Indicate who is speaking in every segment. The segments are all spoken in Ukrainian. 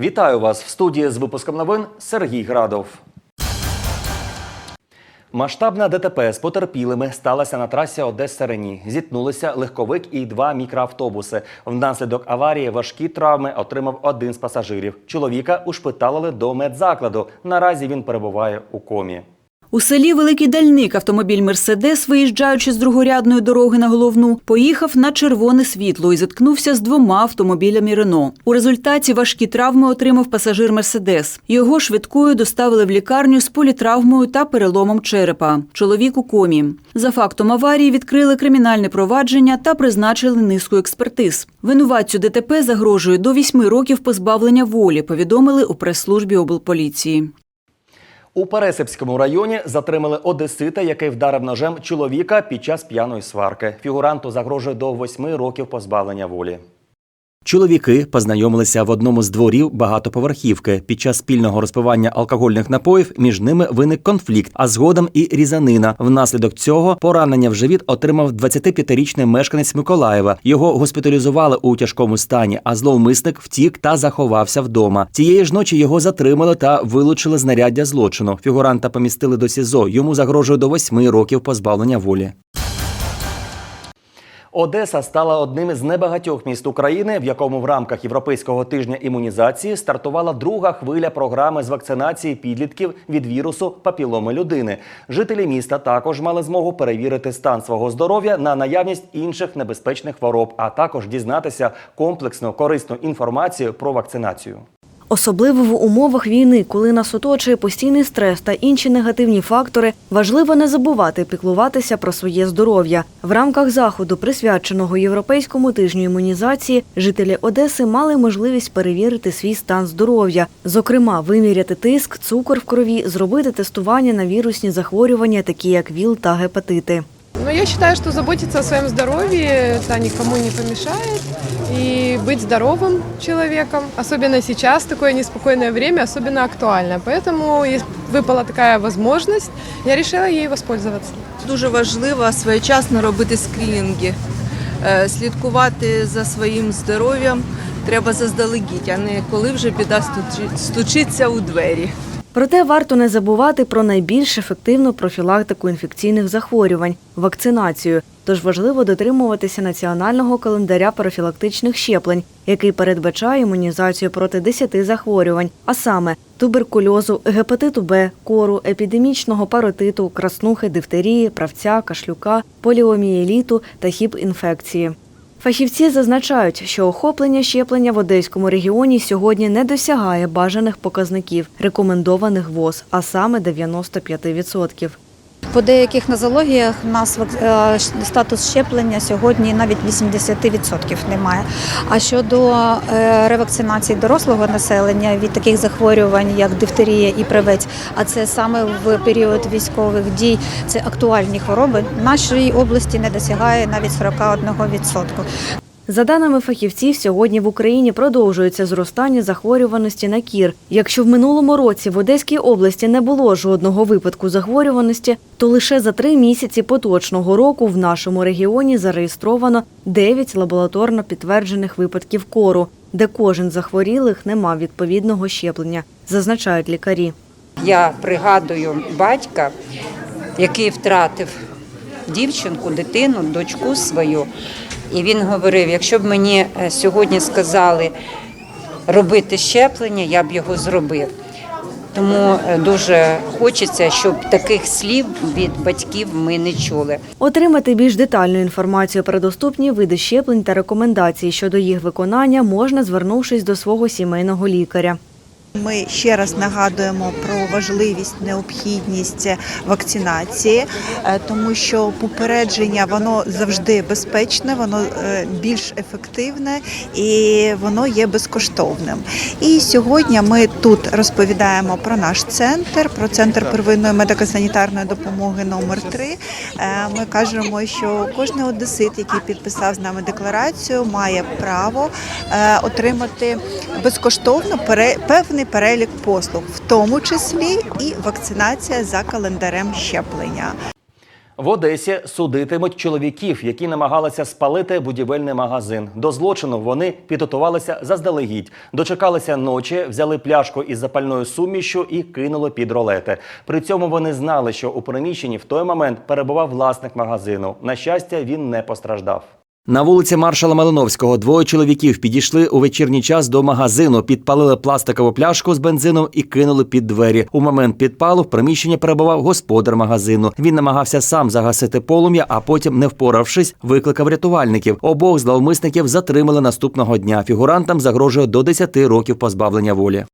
Speaker 1: Вітаю вас в студії з випуском новин Сергій Градов. Масштабна ДТП з потерпілими сталася на трасі Одеса Рені. Зіткнулися легковик і два мікроавтобуси. Внаслідок аварії важкі травми отримав один з пасажирів. Чоловіка ушпиталили до медзакладу. Наразі він перебуває у комі.
Speaker 2: У селі Великий Дальник автомобіль Мерседес, виїжджаючи з другорядної дороги на головну, поїхав на червоне світло і зіткнувся з двома автомобілями Рено. У результаті важкі травми отримав пасажир Мерседес. Його швидкою доставили в лікарню з політравмою та переломом черепа. Чоловік у комі. За фактом аварії відкрили кримінальне провадження та призначили низку експертиз. Винуватцю ДТП загрожує до вісьми років позбавлення волі. Повідомили у прес-службі облполіції.
Speaker 1: У Пересипському районі затримали одесита, який вдарив ножем чоловіка під час п'яної сварки. Фігуранту загрожує до восьми років позбавлення волі. Чоловіки познайомилися в одному з дворів багатоповерхівки. Під час спільного розпивання алкогольних напоїв між ними виник конфлікт, а згодом і різанина. Внаслідок цього поранення в живіт отримав 25-річний мешканець Миколаєва. Його госпіталізували у тяжкому стані, а зловмисник втік та заховався вдома. Цієї ж ночі його затримали та вилучили знаряддя злочину. Фігуранта помістили до СІЗО. Йому загрожує до восьми років позбавлення волі. Одеса стала одним із небагатьох міст України, в якому в рамках Європейського тижня імунізації стартувала друга хвиля програми з вакцинації підлітків від вірусу папіломи людини. Жителі міста також мали змогу перевірити стан свого здоров'я на наявність інших небезпечних хвороб, а також дізнатися комплексну корисну інформацію про вакцинацію.
Speaker 3: Особливо в умовах війни, коли нас оточує постійний стрес та інші негативні фактори, важливо не забувати піклуватися про своє здоров'я. В рамках заходу, присвяченого європейському тижню імунізації, жителі Одеси мали можливість перевірити свій стан здоров'я, зокрема, виміряти тиск, цукор в крові, зробити тестування на вірусні захворювання, такі як ВІЛ та гепатити.
Speaker 4: Но я считаю, что заботиться о своем здоровье это никому не помешает. И быть здоровым человеком, особенно сейчас, такое неспокойное время, особенно актуально. Поэтому если выпала такая возможность, я решила ей воспользоваться.
Speaker 5: Дуже важливо своєчасно робити скринінги, Е, слідкувати за своїм здоров'ям треба заздалегідь, а не коли вже біда стучи- стучиться у двері.
Speaker 3: Проте варто не забувати про найбільш ефективну профілактику інфекційних захворювань вакцинацію. Тож важливо дотримуватися національного календаря профілактичних щеплень, який передбачає імунізацію проти 10 захворювань, а саме туберкульозу, гепатиту Б, кору, епідемічного паротиту, краснухи, дифтерії, правця, кашлюка, поліомієліту та хіп-інфекції. Фахівці зазначають, що охоплення щеплення в одеському регіоні сьогодні не досягає бажаних показників, рекомендованих ВОЗ, а саме 95%.
Speaker 6: По деяких нозологіях у нас е, статус щеплення сьогодні навіть 80% немає. А щодо е, ревакцинації дорослого населення від таких захворювань, як дифтерія і привець, а це саме в період військових дій, це актуальні хвороби, в нашій області не досягає навіть 41%.
Speaker 3: За даними фахівців, сьогодні в Україні продовжується зростання захворюваності на кір. Якщо в минулому році в Одеській області не було жодного випадку захворюваності, то лише за три місяці поточного року в нашому регіоні зареєстровано 9 лабораторно підтверджених випадків кору, де кожен захворілих не мав відповідного щеплення, зазначають лікарі.
Speaker 7: Я пригадую батька, який втратив дівчинку, дитину, дочку свою. І він говорив: якщо б мені е, сьогодні сказали робити щеплення, я б його зробив. Тому е, дуже хочеться, щоб таких слів від батьків ми не чули.
Speaker 3: Отримати більш детальну інформацію про доступні види щеплень та рекомендації щодо їх виконання можна, звернувшись до свого сімейного лікаря.
Speaker 8: Ми ще раз нагадуємо про важливість, необхідність вакцинації, е, тому що попередження воно завжди безпечне, воно е, більш ефективне і воно є безкоштовним. І сьогодні ми тут розповідаємо про наш центр, про центр первинної медико-санітарної допомоги номер 3 Ми кажемо, що кожен одесит, який підписав з нами декларацію, має право е, отримати безкоштовно пере- певний перелік послуг, в тому числі і вакцинація за календарем щеплення.
Speaker 1: В Одесі судитимуть чоловіків, які намагалися спалити будівельний магазин. До злочину вони підготувалися заздалегідь, дочекалися ночі, взяли пляшку із запальною сумішю і кинули під ролети. При цьому вони знали, що у приміщенні в той момент перебував власник магазину. На щастя, він не постраждав. На вулиці маршала Малиновського двоє чоловіків підійшли у вечірній час до магазину, підпалили пластикову пляшку з бензином і кинули під двері. У момент підпалу в приміщенні перебував господар магазину. Він намагався сам загасити полум'я, а потім, не впоравшись, викликав рятувальників. Обох зловмисників затримали наступного дня. Фігурантам загрожує до 10 років позбавлення волі.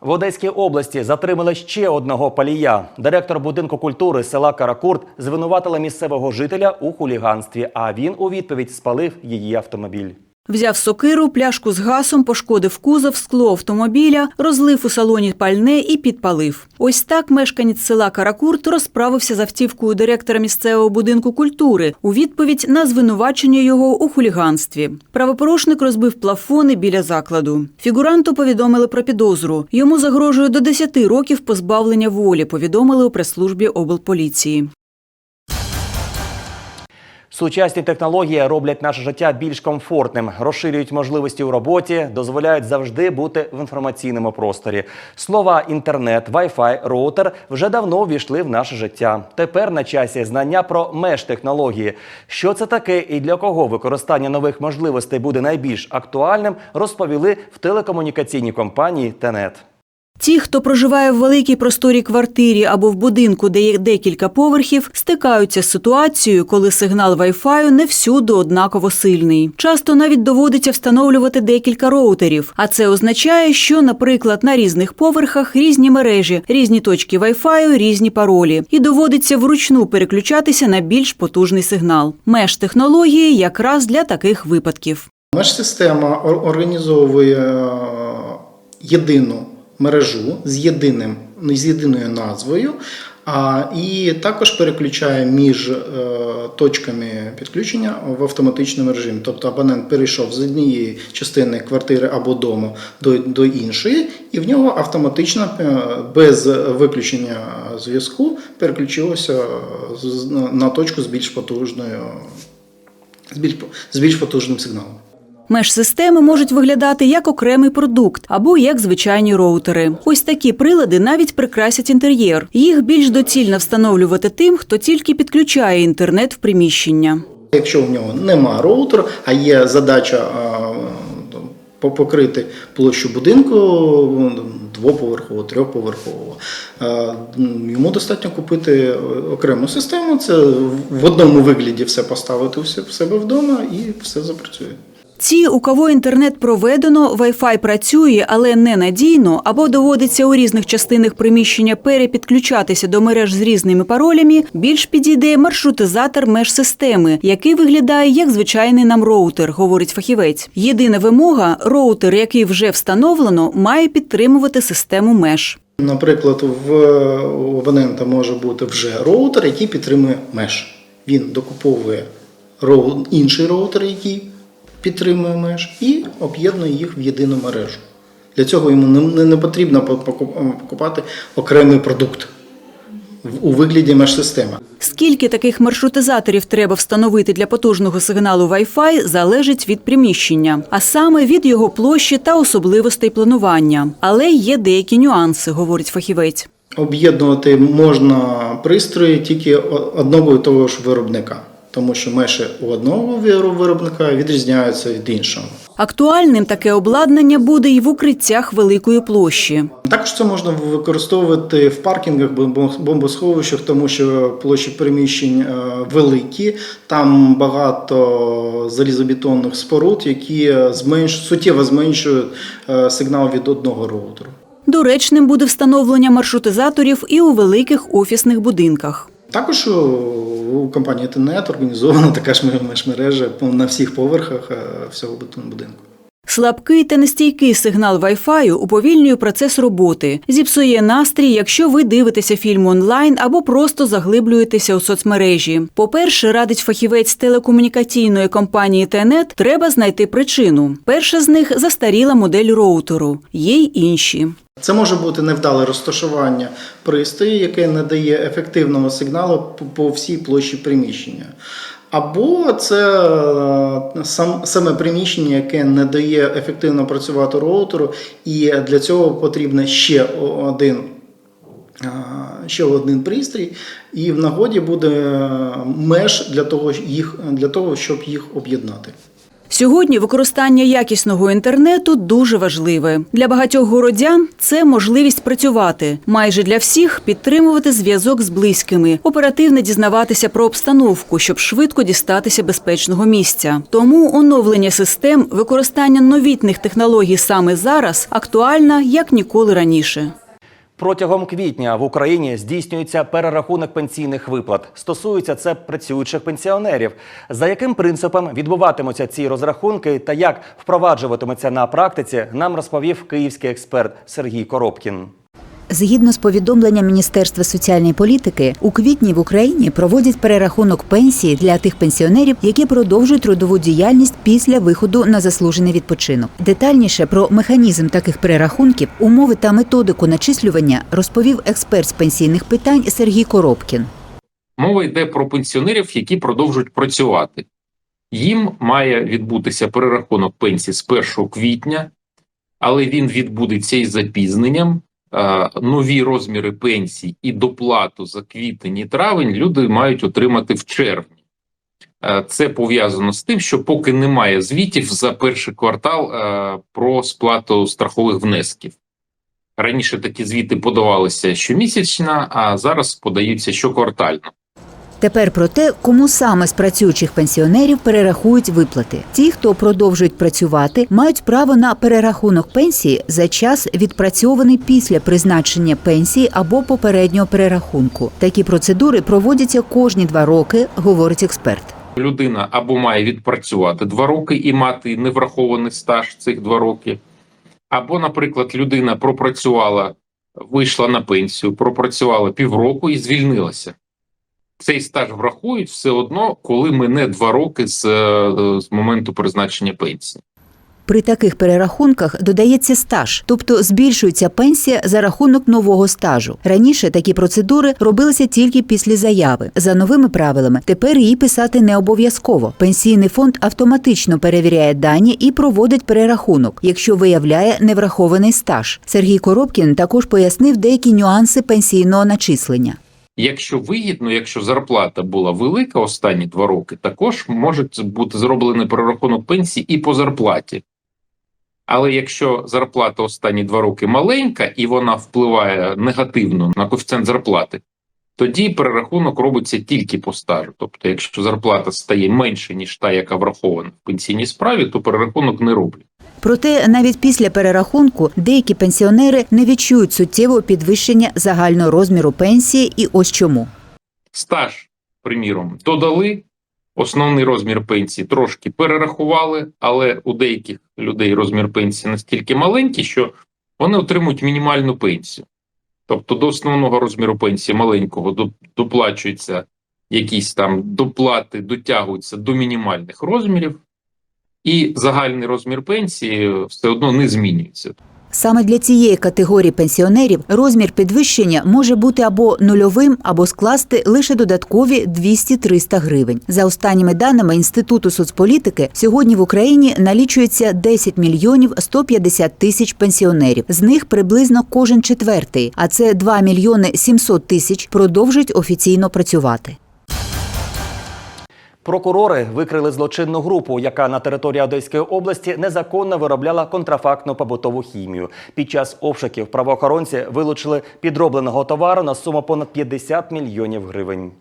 Speaker 1: В Одеській області затримали ще одного палія. Директор будинку культури села Каракурт звинуватила місцевого жителя у хуліганстві, а він у відповідь спалив її автомобіль.
Speaker 2: Взяв сокиру, пляшку з гасом, пошкодив кузов, скло автомобіля, розлив у салоні пальне і підпалив. Ось так мешканець села Каракурт розправився з автівкою директора місцевого будинку культури у відповідь на звинувачення його у хуліганстві. Правопорушник розбив плафони біля закладу. Фігуранту повідомили про підозру. Йому загрожує до 10 років позбавлення волі. Повідомили у прес-службі облполіції.
Speaker 1: Сучасні технології роблять наше життя більш комфортним, розширюють можливості у роботі, дозволяють завжди бути в інформаційному просторі. Слова інтернет, вай-фай, роутер вже давно ввійшли в наше життя. Тепер на часі знання про меж технології. Що це таке і для кого використання нових можливостей буде найбільш актуальним, розповіли в телекомунікаційній компанії Тенет.
Speaker 2: Ті, хто проживає в великій просторій квартирі або в будинку, де є декілька поверхів, стикаються з ситуацією, коли сигнал Wi-Fi не всюди однаково сильний. Часто навіть доводиться встановлювати декілька роутерів. А це означає, що, наприклад, на різних поверхах різні мережі, різні точки Wi-Fi, різні паролі, і доводиться вручну переключатися на більш потужний сигнал. Меж технології якраз для таких випадків.
Speaker 9: Меж-система організовує е, єдину мережу з єдиним з єдиною назвою, а і також переключає між е, точками підключення в автоматичному режимі. Тобто абонент перейшов з однієї частини квартири або дому до, до іншої, і в нього автоматично е, без виключення зв'язку переключилося на- на точку з більш потужною з більш, з більш потужним сигналом.
Speaker 2: Межсистеми можуть виглядати як окремий продукт або як звичайні роутери. Ось такі прилади навіть прикрасять інтер'єр. Їх більш доцільно встановлювати тим, хто тільки підключає інтернет в приміщення.
Speaker 9: Якщо в нього нема роутера, а є задача покрити площу будинку двоповерхового, трьохповерхового, йому достатньо купити окрему систему. Це в одному вигляді все поставити в себе вдома і все запрацює.
Speaker 2: Ті, у кого інтернет проведено, Wi-Fi працює, але ненадійно, або доводиться у різних частинах приміщення перепідключатися до мереж з різними паролями, більш підійде маршрутизатор межсистеми, який виглядає як звичайний нам роутер, говорить фахівець. Єдина вимога роутер, який вже встановлено, має підтримувати систему меж.
Speaker 9: Наприклад, в абонента може бути вже роутер, який підтримує меж. Він докуповує інший роутер, який підтримує меж, і об'єднує їх в єдину мережу. Для цього йому не, потрібно покупати окремий продукт у вигляді меж-системи.
Speaker 2: Скільки таких маршрутизаторів треба встановити для потужного сигналу Wi-Fi, залежить від приміщення, а саме від його площі та особливостей планування. Але є деякі нюанси, говорить фахівець.
Speaker 9: Об'єднувати можна пристрої тільки одного і того ж виробника, тому що межі у одного виробника відрізняються від іншого.
Speaker 2: Актуальним таке обладнання буде і в укриттях великої площі.
Speaker 9: Також це можна використовувати в паркінгах, бомбо- бомбосховищах, тому що площі приміщень е, великі, там багато залізобетонних споруд, які зменш... суттєво зменшують е, сигнал від одного роутеру.
Speaker 2: Доречним буде встановлення маршрутизаторів і у великих офісних будинках.
Speaker 9: Також у- компанії Тенет організована така ж межмережа на всіх поверхах е, всього будинку.
Speaker 2: Слабкий та нестійкий сигнал Wi-Fi уповільнює процес роботи, зіпсує настрій, якщо ви дивитеся фільм онлайн або просто заглиблюєтеся у соцмережі. По-перше, радить фахівець телекомунікаційної компанії Тенет, треба знайти причину. Перша з них застаріла модель роутеру. Є й інші.
Speaker 9: Це може бути невдале розташування пристрою, яке не дає ефективного сигналу по- всій площі приміщення. Або це е, сам, саме приміщення, яке не дає ефективно працювати роутеру, і для цього потрібен ще один, е, ще один пристрій, і в нагоді буде е, меж для того, їх, для того щоб їх об'єднати.
Speaker 2: Сьогодні використання якісного інтернету дуже важливе. Для багатьох городян це можливість працювати. Майже для всіх підтримувати зв'язок з близькими, оперативно дізнаватися про обстановку, щоб швидко дістатися безпечного місця. Тому оновлення систем, використання новітних технологій саме зараз актуальна як ніколи раніше.
Speaker 1: Протягом квітня в Україні здійснюється перерахунок пенсійних виплат. Стосується це працюючих пенсіонерів. За яким принципом відбуватимуться ці розрахунки та як впроваджуватиметься на практиці, нам розповів київський експерт Сергій Коробкін.
Speaker 10: Згідно з повідомленням Міністерства соціальної політики, у квітні в Україні проводять перерахунок пенсії для тих пенсіонерів, які продовжують трудову діяльність після виходу на заслужений відпочинок. Детальніше про механізм таких перерахунків, умови та методику начислювання розповів експерт з пенсійних питань Сергій Коробкін.
Speaker 11: Мова йде про пенсіонерів, які продовжують працювати. Їм має відбутися перерахунок пенсії з 1 квітня, але він відбудеться із запізненням. Е, Нові розміри пенсій і доплату за квітень і травень люди мають отримати в червні. Е, Це пов'язано з тим, що поки немає звітів за перший квартал е, про сплату страхових внесків. Раніше такі звіти подавалися щомісячно, а зараз подаються щоквартально.
Speaker 10: Тепер про те, кому саме з працюючих пенсіонерів перерахують виплати. Ті, хто продовжують працювати, мають право на перерахунок пенсії за час відпрацьований після призначення пенсії або попереднього перерахунку. Такі процедури проводяться кожні два роки, говорить експерт.
Speaker 11: людина або має відпрацювати два роки і мати неврахований стаж цих два роки, або, наприклад, людина пропрацювала, вийшла на пенсію, пропрацювала півроку і звільнилася. Цей стаж врахують все одно, коли мине два роки з, е, з моменту призначення пенсії.
Speaker 10: При таких перерахунках додається стаж, тобто збільшується пенсія за рахунок нового стажу. Раніше такі процедури робилися тільки після заяви. За новими правилами тепер її писати не обов'язково. Пенсійний фонд автоматично перевіряє дані і проводить перерахунок, якщо виявляє неврахований стаж. Сергій Коробкін також пояснив деякі нюанси пенсійного начислення.
Speaker 11: Якщо вигідно, якщо зарплата була велика останні два роки, також може бути зроблений перерахунок пенсії і по зарплаті. Але якщо зарплата останні два роки маленька і вона впливає негативно на коефіцієнт зарплати, тоді перерахунок робиться тільки по стажу. Тобто, якщо зарплата стає менше, ніж та, яка врахована в пенсійній справі, то перерахунок не роблять.
Speaker 10: Проте навіть після перерахунку деякі пенсіонери не відчують суттєвого підвищення загального розміру пенсії, і ось чому.
Speaker 11: Стаж, приміром, додали, основний розмір пенсії трошки перерахували, але у деяких людей розмір пенсії настільки маленький, що вони отримують мінімальну пенсію. Тобто до основного розміру пенсії маленького доплачуються якісь там доплати, дотягуються до мінімальних розмірів, і загальний розмір пенсії все одно не змінюється.
Speaker 10: Саме для цієї категорії пенсіонерів розмір підвищення може бути або нульовим, або скласти лише додаткові 200-300 гривень. За останніми даними Інституту соцполітики, сьогодні в Україні налічується 10 мільйонів 150 тисяч пенсіонерів. З них приблизно кожен четвертий, а це 2 мільйони 700 тисяч продовжують офіційно працювати.
Speaker 1: Прокурори викрили злочинну групу, яка на території Одеської області незаконно виробляла контрафактну побутову хімію. Під час обшуків правоохоронці вилучили підробленого товару на суму понад 50 мільйонів гривень.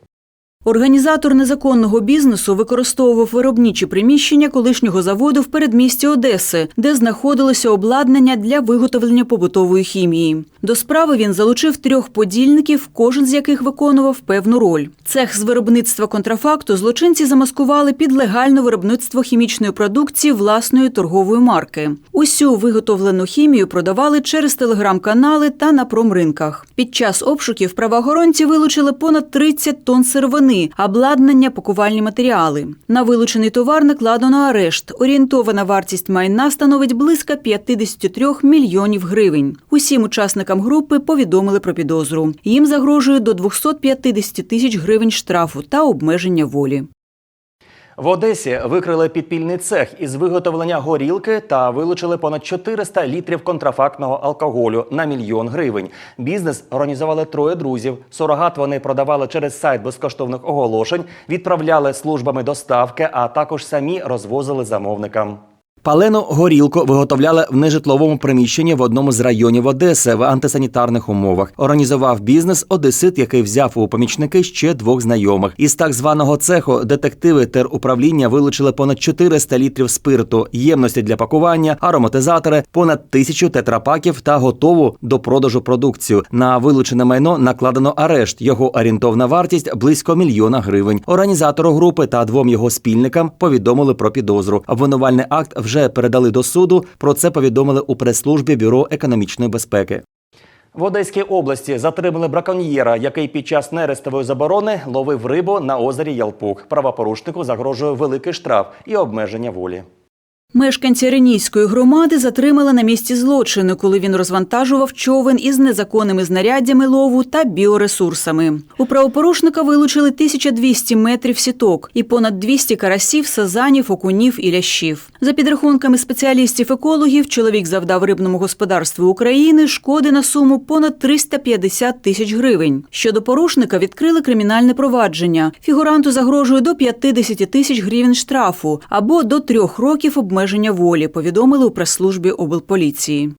Speaker 2: Організатор незаконного бізнесу використовував виробничі приміщення колишнього заводу в передмісті Одеси, де знаходилося обладнання для виготовлення побутової хімії. До справи він залучив трьох подільників, кожен з яких виконував певну роль. Цех з виробництва контрафакту злочинці замаскували під легальне виробництво хімічної продукції власної торгової марки. Усю виготовлену хімію продавали через телеграм-канали та на промринках. Під час обшуків правоохоронці вилучили понад 30 тонн сировини сировини, обладнання, пакувальні матеріали. На вилучений товар накладено арешт. Орієнтована вартість майна становить близько 53 мільйонів гривень. Усім учасникам групи повідомили про підозру. Їм загрожує до 250 тисяч гривень штрафу та обмеження волі.
Speaker 1: В Одесі викрили підпільний цех із виготовлення горілки та вилучили понад 400 літрів контрафактного алкоголю на мільйон гривень. Бізнес організували троє друзів. Сурогат вони продавали через сайт безкоштовних оголошень, відправляли службами доставки, а також самі розвозили замовникам. Палену горілку виготовляли в нежитловому приміщенні в одному з районів Одеси в антисанітарних умовах. Організував бізнес одесит, який взяв у помічники ще двох знайомих. Із так званого цеху детективи теруправління вилучили понад 400 літрів спирту, ємності для пакування, ароматизатори, понад тисячу тетрапаків та готову до продажу продукцію. На вилучене майно накладено арешт. Його орієнтовна вартість близько мільйона гривень. Організатору групи та двом його спільникам повідомили про підозру. Обвинувальний акт вже передали до суду. Про це повідомили у прес-службі Бюро економічної безпеки. В Одеській області затримали браконьєра, який під час нерестової заборони ловив рибу на озері Ялпук. Правопорушнику загрожує великий штраф і обмеження волі.
Speaker 2: Мешканці Ренійської громади затримали на місці злочину, коли він розвантажував човен із незаконними знаряддями лову та біоресурсами. У правопорушника вилучили 1200 метрів сіток і понад 200 карасів, сазанів, окунів і лящів. За підрахунками спеціалістів-екологів, чоловік завдав рибному господарству України шкоди на суму понад 350 тисяч гривень. Щодо порушника відкрили кримінальне провадження. Фігуранту загрожує до 50 тисяч гривень штрафу або до трьох років обмеження волі, повідомили у прес-службі облполіції.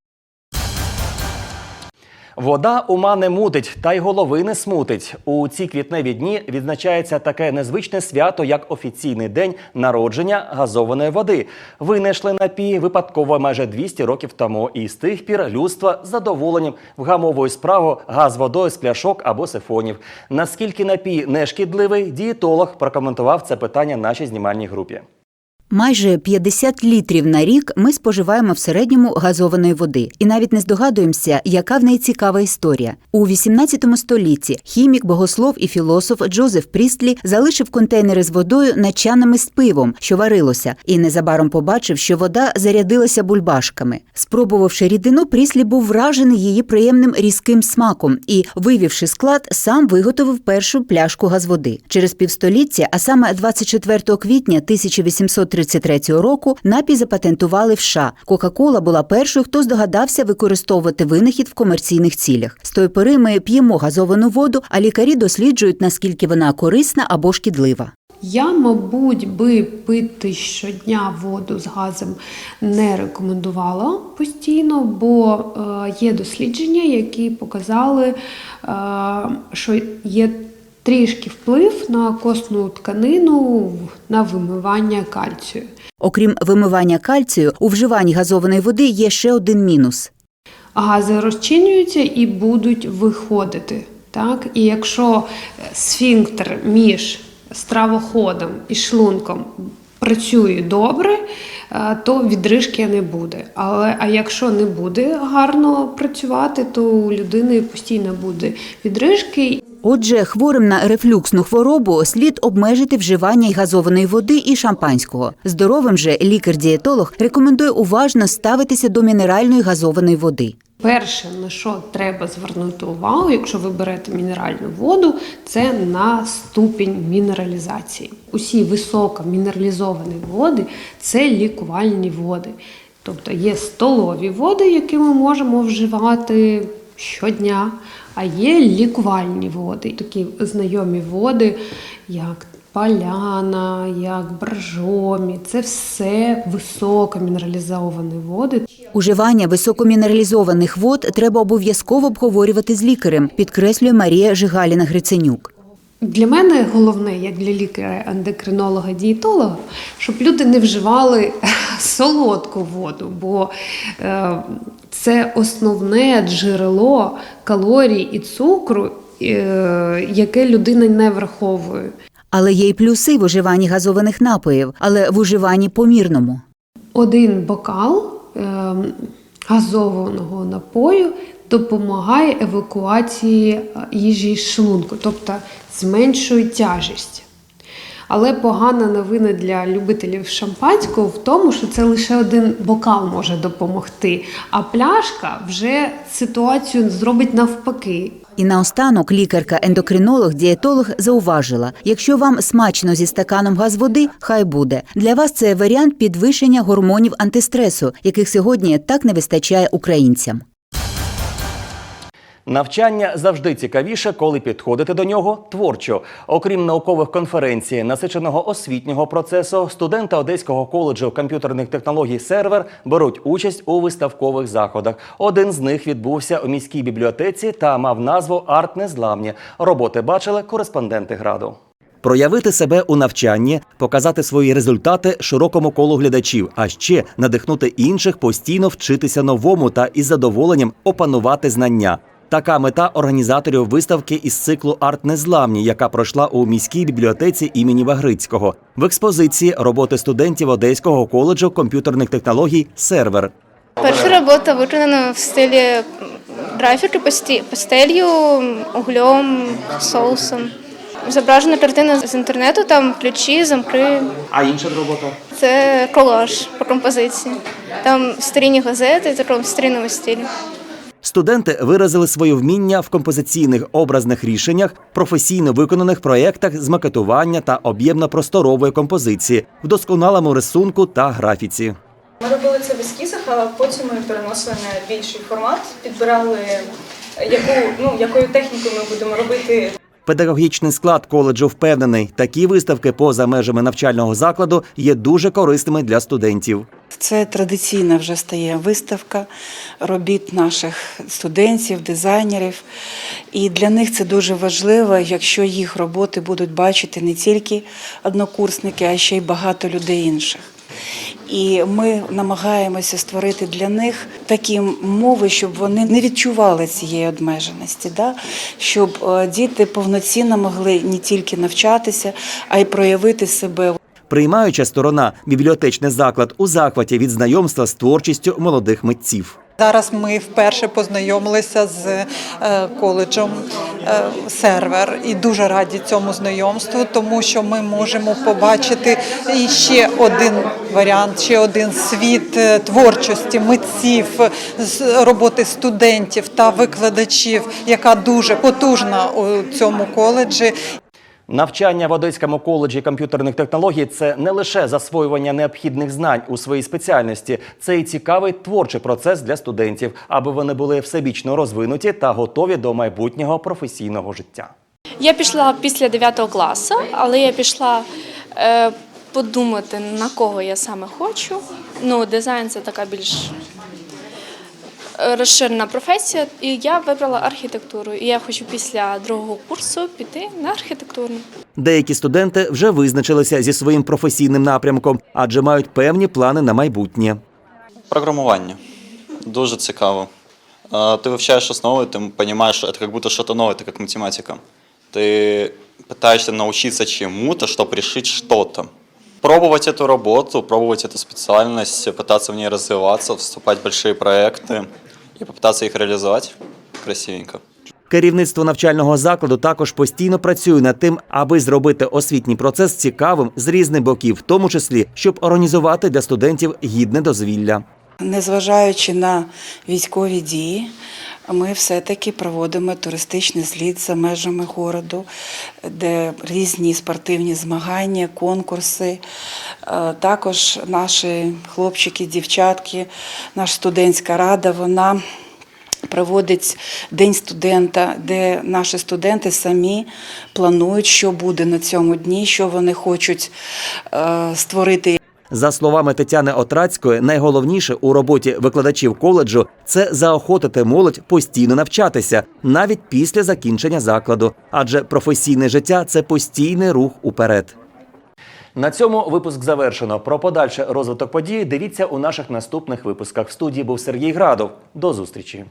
Speaker 1: Вода ума не мутить, та й голови не смутить. У ці квітневі дні відзначається таке незвичне свято, як офіційний день народження газованої води. Винайшли напій випадково майже 200 років тому, і з тих пір людство задоволенням вгамовує справу газ водою з пляшок або сифонів. Наскільки напій не шкідливий, дієтолог прокоментував це питання нашій знімальній групі.
Speaker 10: Майже 50 літрів на рік ми споживаємо в середньому газованої води, і навіть не здогадуємося, яка в неї цікава історія. У 18 столітті хімік, богослов і філософ Джозеф Прістлі залишив контейнери з водою начанами з пивом, що варилося, і незабаром побачив, що вода зарядилася бульбашками. Спробувавши рідину, Пріслі був вражений її приємним різким смаком і, вивівши склад, сам виготовив першу пляшку газводи. Через півстоліття, а саме 24 квітня 1833 року, напій запатентували в США. Кока-кола була першою, хто здогадався використовувати винахід в комерційних цілях. З тої пори ми п'ємо газовану воду, а лікарі досліджують, наскільки вона корисна або шкідлива.
Speaker 12: Я, мабуть, би пити щодня воду з газом не рекомендувала постійно, бо е, є дослідження, які показали, е, що є трішки вплив на костну тканину на вимивання кальцію.
Speaker 10: Окрім вимивання кальцію, у вживанні газованої води є ще один мінус.
Speaker 12: Гази розчинюються і будуть виходити. Так? І якщо сфінктер між стравоходом і шлунком працює добре, е, то відрижки не буде. Але а якщо не буде гарно працювати, то у людини постійно буде відрижки.
Speaker 10: Отже, хворим на рефлюксну хворобу слід обмежити вживання й газованої води і шампанського. Здоровим же лікар-дієтолог рекомендує уважно ставитися до мінеральної газованої води.
Speaker 12: Перше, на що треба звернути увагу, якщо ви берете мінеральну воду, це на ступінь мінералізації. Усі високо мінералізовані води це лікувальні води. Тобто є столові води, які ми можемо вживати щодня, а є лікувальні води, такі знайомі води, як Паляна, як Боржомі, це все високомінералізовані води.
Speaker 10: Уживання високомінералізованих вод треба обов'язково обговорювати з лікарем, підкреслює Марія Жигаліна Гриценюк.
Speaker 12: Для мене головне, як для лікаря ендокринолога дієтолога щоб люди не вживали солодку воду, бо е, це основне джерело калорій і цукру, е, яке людина не враховує.
Speaker 10: Але є й плюси в уживанні газованих напоїв, але в уживанні помірному.
Speaker 12: Один бокал е, газованого напою допомагає евакуації їжі з шлунку, тобто зменшує тяжість. Але погана новина для любителів шампанського в тому, що це лише один бокал може допомогти, а пляшка вже ситуацію зробить навпаки.
Speaker 10: І наостанок лікарка-ендокринолог, дієтолог зауважила: якщо вам смачно зі стаканом газ води, хай буде. Для вас це варіант підвищення гормонів антистресу, яких сьогодні так не вистачає українцям.
Speaker 1: Навчання завжди цікавіше, коли підходити до нього творчо. Окрім наукових конференцій, насиченого освітнього процесу, студенти Одеського коледжу комп'ютерних технологій сервер беруть участь у виставкових заходах. Один з них відбувся у міській бібліотеці та мав назву Арт Незламні. Роботи бачили кореспонденти граду. Проявити себе у навчанні, показати свої результати широкому колу глядачів, а ще надихнути інших постійно вчитися новому та із задоволенням опанувати знання. Така мета організаторів виставки із циклу Арт Незламні, яка пройшла у міській бібліотеці імені Вагрицького. В експозиції роботи студентів Одеського коледжу комп'ютерних технологій Сервер.
Speaker 13: Перша робота виконана в стилі графіки пастелью, углем, соусом. Зображена картина з інтернету, там ключі, замки.
Speaker 1: А інша робота?
Speaker 13: Це колаж по композиції. Там старінні газети в такому старинному стилі.
Speaker 1: Студенти виразили своє вміння в композиційних образних рішеннях, професійно виконаних проєктах з макетування та об'ємно-просторової композиції, вдосконалому рисунку та графіці.
Speaker 14: Ми робили це в ескізах, а потім ми переносили на більший формат, підбирали, яку, ну, якою технікою ми будемо робити
Speaker 1: Педагогічний склад коледжу впевнений, такі виставки поза межами навчального закладу є дуже корисними для студентів.
Speaker 15: Це традиційна вже стає виставка робіт наших студентів, дизайнерів. І для них це дуже важливо, якщо їх роботи будуть бачити не тільки однокурсники, а ще й багато людей інших. І ми намагаємося створити для них такі мови, щоб вони не відчували цієї обмеженості, да? щоб е, діти повноцінно могли не тільки навчатися, а й проявити себе
Speaker 1: Приймаюча сторона бібліотечний заклад у захваті від знайомства з творчістю молодих митців.
Speaker 16: Зараз ми вперше познайомилися з е, коледжем е, сервер і дуже раді цьому знайомству, тому що ми можемо побачити і ще один варіант, ще один світ е, творчості, митців, з роботи студентів та викладачів, яка дуже потужна у цьому коледжі.
Speaker 1: Навчання в Одеському коледжі комп'ютерних технологій це не лише засвоювання необхідних знань у своїй спеціальності, це і цікавий творчий процес для студентів, аби вони були всебічно розвинуті та готові до майбутнього професійного життя.
Speaker 13: Я пішла після 9 класу, але я пішла е, подумати, на кого я саме хочу. Ну, дизайн це така більш розширена професія, і я вибрала архітектуру. І я хочу після другого курсу піти на архітектурну.
Speaker 1: Деякі студенти вже визначилися зі своїм професійним напрямком, адже мають певні плани на майбутнє.
Speaker 17: Програмування. Дуже цікаво. Ти вивчаєш основи, ти розумієш, що це як будто щось нове, це як математика. Ти пытаешься научиться чему-то, чтобы решить что-то Пробовать эту работу, пробовать эту специальность, пытаться в ней развиваться, вступать в большие проекты и попытаться их реализовать красивенько.
Speaker 1: Керівництво навчального закладу також постійно працює над тим, аби зробити освітній процес цікавим з різних боків, в тому числі щоб організувати для студентів гідне дозвілля.
Speaker 15: Незважаючи на військові дії, ми все-таки проводимо туристичний зліт за межами городу, де різні спортивні змагання, конкурси. Е, Також наші хлопчики, дівчатки, наша студентська рада, вона проводить День студента, де наші студенти самі планують, що буде на цьому дні, що вони хочуть е, створити
Speaker 1: За словами Тетяни Отрацької, найголовніше у роботі викладачів коледжу це заохотити молодь постійно навчатися, навіть після закінчення закладу, адже професійне життя це постійний рух уперед. На цьому випуск завершено. Про подальший розвиток подій дивіться у наших наступних випусках. В студії був Сергій Градов. До зустрічі.